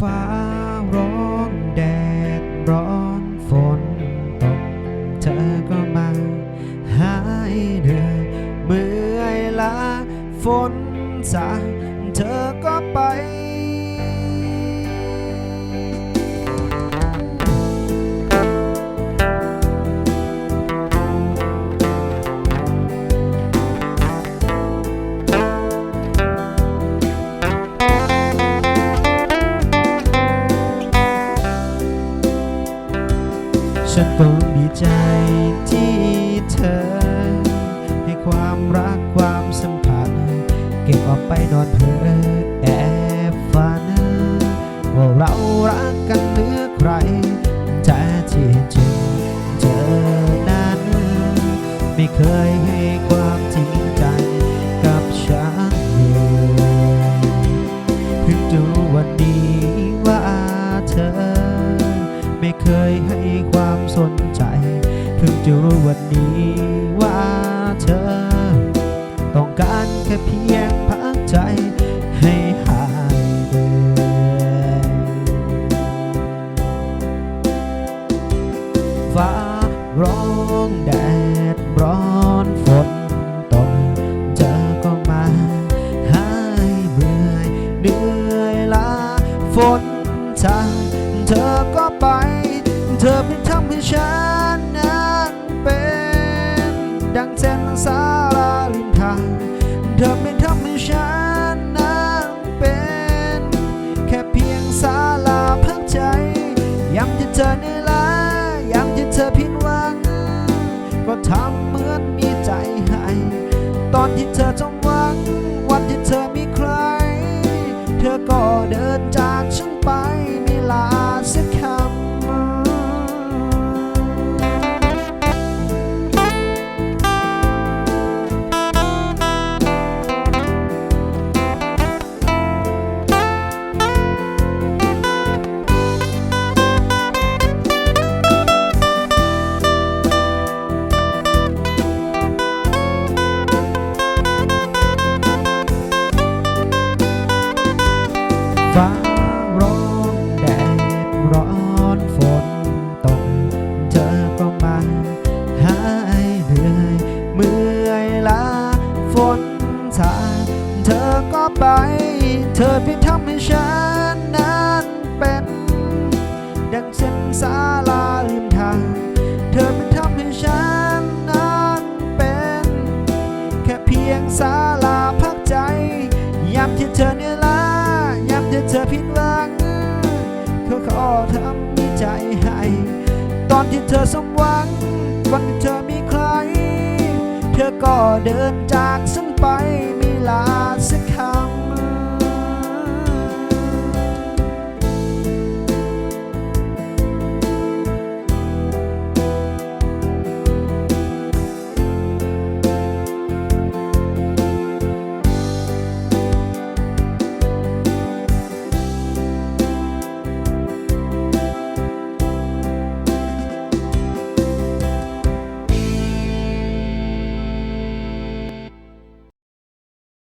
ฟ้าร้องแดดร้อนฝนตก เธอก็มาหายเหนื่อยเมื่อยล้าฝนสาเธอก็ไป ฉันก็ดีใจที่เธอ ให้ความรักความสัมพันธ์เก็บเอาไปนอนเพ้อแอบฝันว่าเรารักกันเหลือใครแต่ที่จริงเธอนั้น ไม่เคยให้ความจริงใจกับฉันเลยเพิ่งจะรู้วันนี้ว่าเธอ ไม่เคย จะรู้วันนี้ว่าเธอ ต้องการแค่เพียงพักใจให้หายเหนื่อฟ้าร้องแดดร้อนฝนตกเธอก็มาหายเมื่อเหนื่อยล้าฝนทางเธอก็ไป เธอเป็นทำให้ฉัน ดังเส้นสาลาลิมทางเธอไม่ทำให้ฉันนั้นเป็น แค่เพียงสาลาพักใจยังที่เธอเหนื่อยล้ายามที่เธอผิดหวังก็ทำเหมือนมีใจให้ ตอนที่เธอจงหวัง ไป เธอเพียงทำให้ฉันนั้นเป็น ดังเส้นสาลาริมทาง เธอเป็นทำให้ฉันนั้นเป็น แค่เพียงศาลาพักใจยามที่เธอเหนื่อยล้ายามที่เธอผิดหวังเขาขอทำใจให้ ตอนที่เธอสมหวัง วันที่เธอมีใคร เธอก็เดินจากฉันไปมิลา